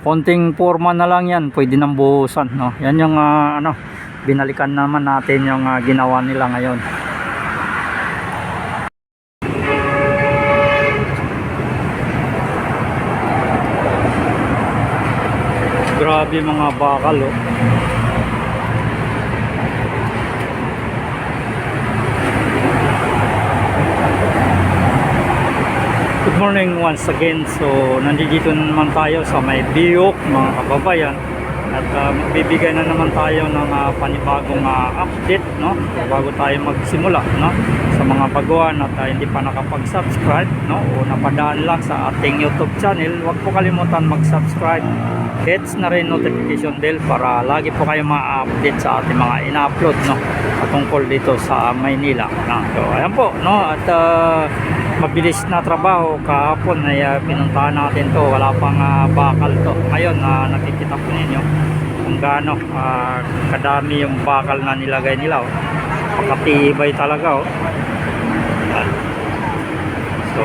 Konting forma na lang yan, pwede nang buhusan. No? Yan yung ah, ano, binalikan naman natin yung ah, ginawa nila ngayon. Grabe mga bakal oh. Good morning once again. So, nandito na naman tayo sa may Biok, mga kababayan. At uh, magbibigay na naman tayo ng uh, panibagong uh, update, no? Bago tayo magsimula, no? Sa mga baguhan at uh, hindi pa nakapag-subscribe, no? O napadaan lang sa ating YouTube channel, huwag po kalimutan mag-subscribe. Hits na rin notification bell para lagi po kayo ma-update sa ating mga ina-upload, no? Patungkol dito sa Maynila. No? So, ayan po, no? At uh, mabilis na trabaho. Kahapon ay uh, pinuntahan natin to. Wala pang ah, bakal to. Ngayon na nakikita po ninyo kung gaano ah, kadami yung bakal na nilagay nila oh. pakatibay talaga oh. So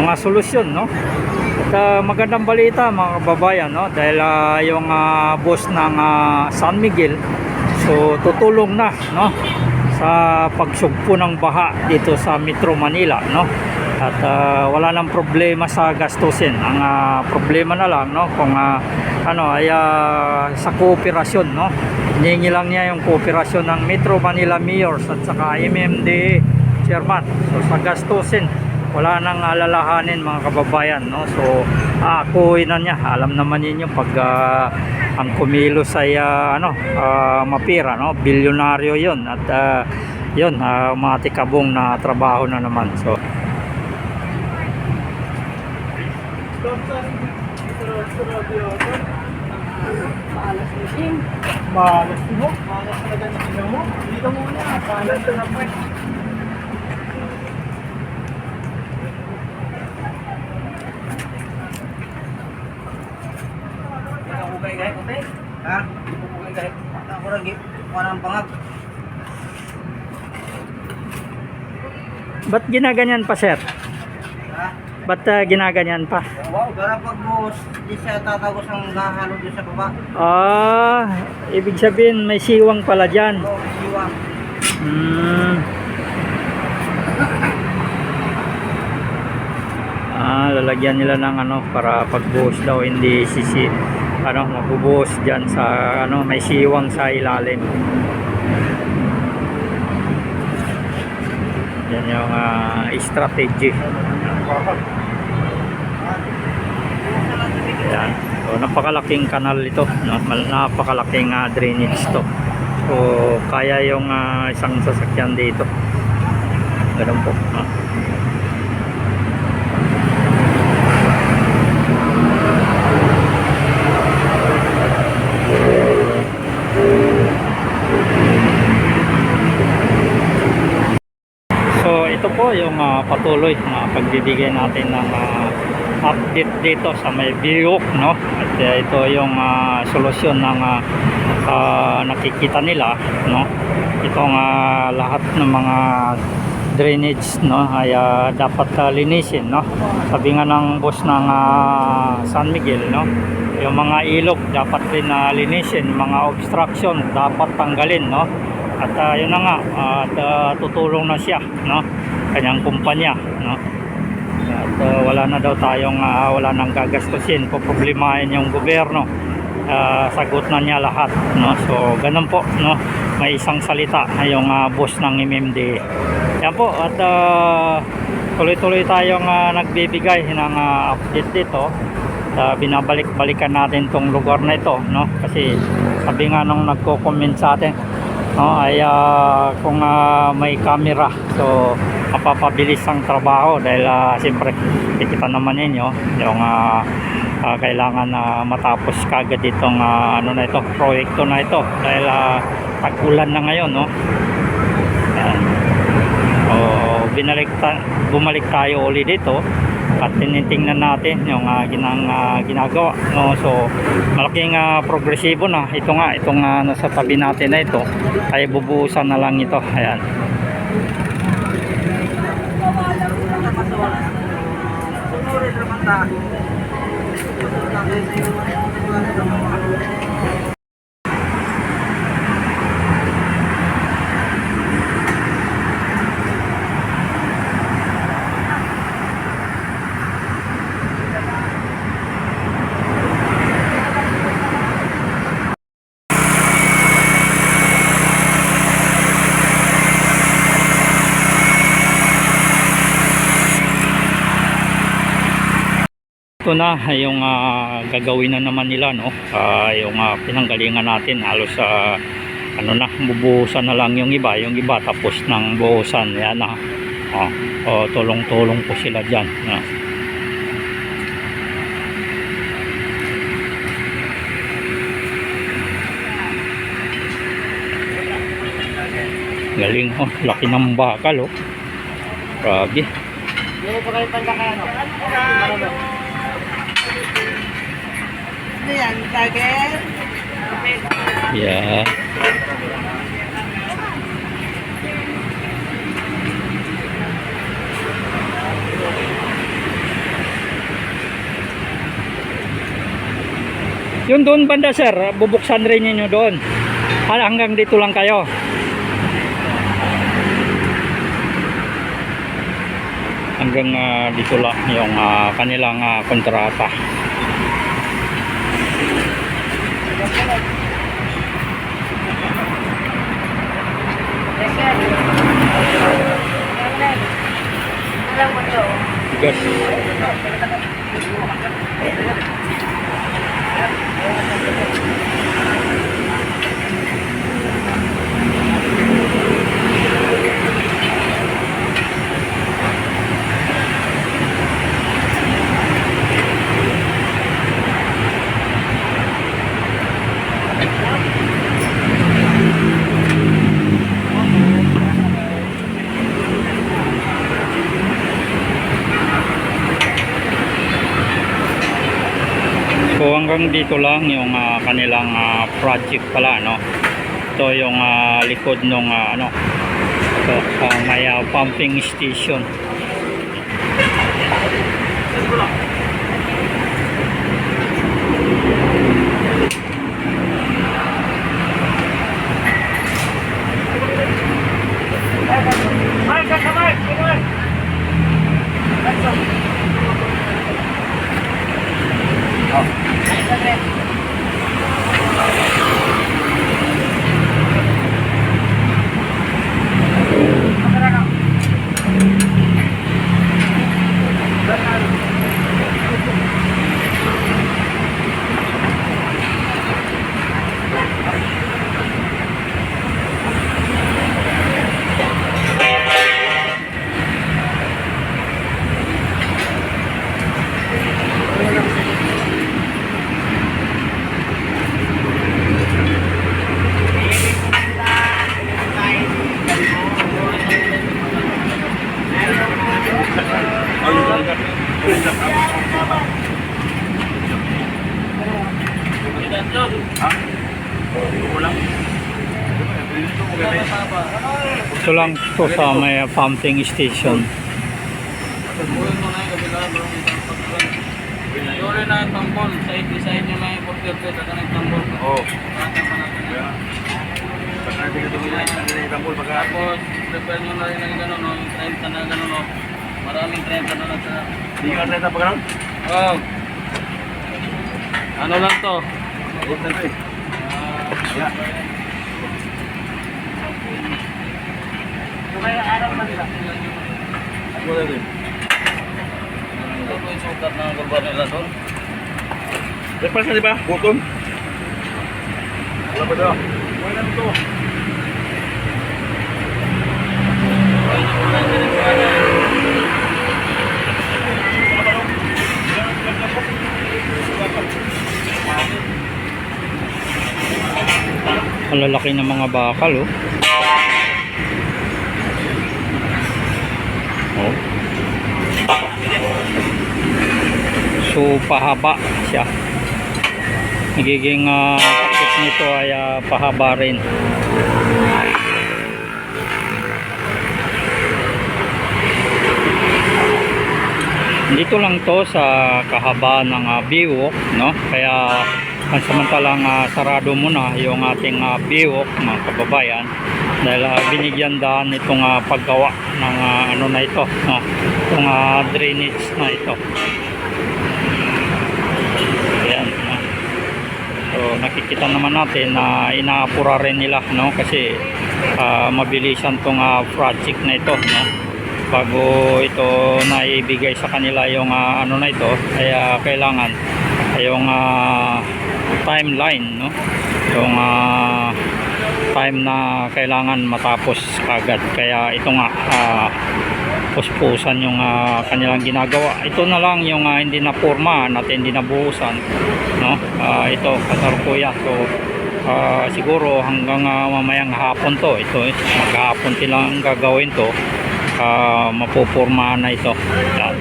mga solusyon no? At ah, magandang balita mga kababayan no? Dahil ah, yung ah, boss ng ah, San Miguel so tutulong na no sa pagsugpo ng baha dito sa Metro Manila no? At ah, wala nang problema sa gastusin. Ang ah, problema na lang no? Kung ah, ano ay ah, sa kooperasyon no? Hinihingi lang niya yung kooperasyon ng Metro Manila Mayors at saka MMDA chairman. So sa gastusin wala nang alalahanin mga kababayan no so aakuin na niya alam naman ninyo pag ah, ang kumilos ay ah, ano ah, mapira no bilyonaryo yon at ah, yun uh, matikabong na trabaho na naman so Malas machine. Malas mo. Malas talaga na ino mo. Dito muna. Malas na. Gay kote. Ha? Kay gay. Ako ra gi warang pangag. ba't ginaganyan pa sir Ha? ba't ah, ginaganyan pa Wow, gara pag mo di siya tatagos ang nahalo di sa baba. ah ibig sabihin may siwang pala dyan So, siwang. Hmm. Ah, lalagyan nila ng ano para pagbuhos daw hindi sisi ano mabubuhos diyan sa ano may siwang sa ilalim. Yan yung ah, strategy. Yan. So, napakalaking kanal ito. No? Napakalaking ah, drainage to. So, kaya yung ah, isang sasakyan dito. Ganun po. ah. So ito po yung ah, patuloy na pagbibigay natin ng ah, update dito sa may Biok no. At ah, ito yung ah, solusyon ng ah, ah, nakikita nila no. Itong ah, lahat ng mga drainage no ay ah, dapat ah, linisin no. Sabi nga ng boss ng ah, San Miguel no. Yung mga ilog dapat din na linisin, mga obstruction dapat tanggalin no. At ah, yun na nga, at ah, tutulong na siya, no? Kanyang kumpanya, no? At ah, wala na daw tayong, ah, wala nang gagastusin, poproblemahin yung gobyerno. Ah, sagot na niya lahat, no? So, ganun po, no? May isang salita, yung ah, boss ng MMD. Yan po, at ah, tuloy-tuloy tayong ah, nagbibigay ng ah, update dito. Ah, binabalik-balikan natin tong lugar na ito, no? Kasi sabi nga nung nagko-comment sa atin, no, ay ah, kung ah, may camera so mapapabilis ang trabaho dahil uh, siyempre kikita naman ninyo yung ah, ah, kailangan na matapos kagad itong ah, ano na ito proyekto na ito dahil uh, tag-ulan na ngayon no? Ayan. Binalik ta- bumalik tayo uli dito at tinitingnan natin yung ah, ginang, ah, ginagawa no? So malaking ah, progresibo na. Ito nga itong ah, nasa tabi natin na ito ay bubuhusan na lang ito. Ayan 你，Ito na yung ah, gagawin na naman nila no. Ah, yung ah, pinanggalingan natin halos sa ano na bubuhusan na lang yung iba, yung iba tapos ng buhusan yan na. Oh, oh, tulong-tulong po sila diyan. No? Galing oh, laki ng bakal oh. Grabe. Hindi ko kayo pala kaya no? Ano Target? Yeah. Yun doon banda sir, bubuksan rin ninyo doon. Hanggang dito lang kayo. Hanggang ah, dito lang yung ah, kanilang ah, kontrata. Yes, sir. So hanggang dito lang yung ah, kanilang ah, project pala no. Ito yung ah, likod ng ano ito, ah, may ah, pumping station. Ito lang to sa may pumping station. Yuri na tambol. Sa nyo na yung burger pet at ang tambol. Oo. Tapos, prepare nyo na rin yung 30 na gano'n. No? Maraming 30 na lang sa... Hindi na. Ano lang to? Eh. Kaya araw man? Huwag na eh. Ito po yung sukat ng gaba nila doon. Repas na di ba? Button. Wala ba daw? Wala na to. Ang lalaki ng mga bakal oh. Oh. So pahaba siya. Nagiging uh, takip nito ay ah, pahaba rin. Dito lang to sa kahabaan ng uh, Biwok, no? Kaya pansamantalang ah, sarado muna yung ating uh, Biwok, mga kababayan. Dahil ah, binigyan daan itong ah, paggawa ng ah, ano na ito, no? Itong ah, drainage na ito. Ayan, no? So nakikita naman natin na inaapura rin nila, no? Kasi ah, mabilisan tong ah, project na ito, no? bago ito naibigay sa kanila yung ah, ano na ito kaya kailangan yung ah, timeline no? Yung ah, time na kailangan matapos agad kaya ito nga ah, puspusan yung ah, kanilang ginagawa. Ito na lang yung ah, hindi na pormahan at hindi na buhusan no? Ah, ito kasalukuyan. So ah, siguro hanggang ah, mamayang hapon to ito maghapon silang gagawin to uh, mapupurmahan na ito. Yan.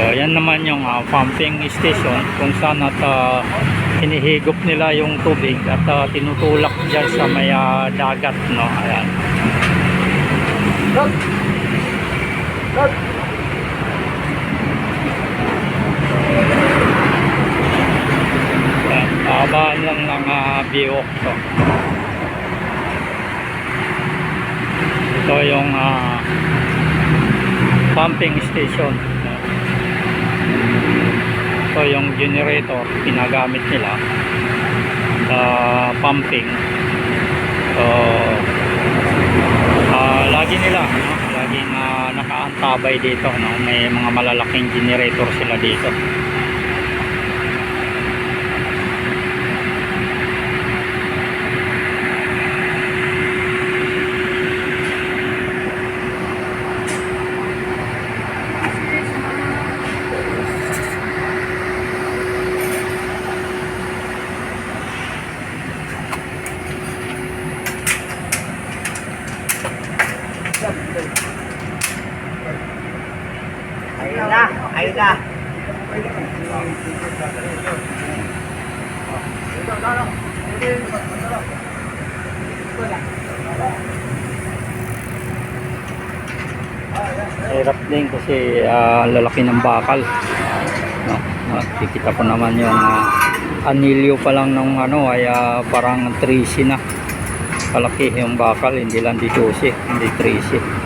So, yan naman yung ah, pumping station kung saan at ah, hinihigop nila yung tubig at ah, tinutulak dyan sa may ah, dagat no ayan Dog! Dog! Ayan, Babaan lang ng uh, biok to. Ito yung ah, pumping station. Ito yung generator ginagamit nila sa pumping. So, ah, lagi nila, no? laging uh, nakaantabay dito. No? May mga malalaking generator sila dito. Hirap din kasi ah, lalaki ng bakal. No? Makikita po naman yung ah, anilyo pa lang ng ano ay ah, parang 13 na. Kalaki yung bakal, hindi lang 12, hindi 13.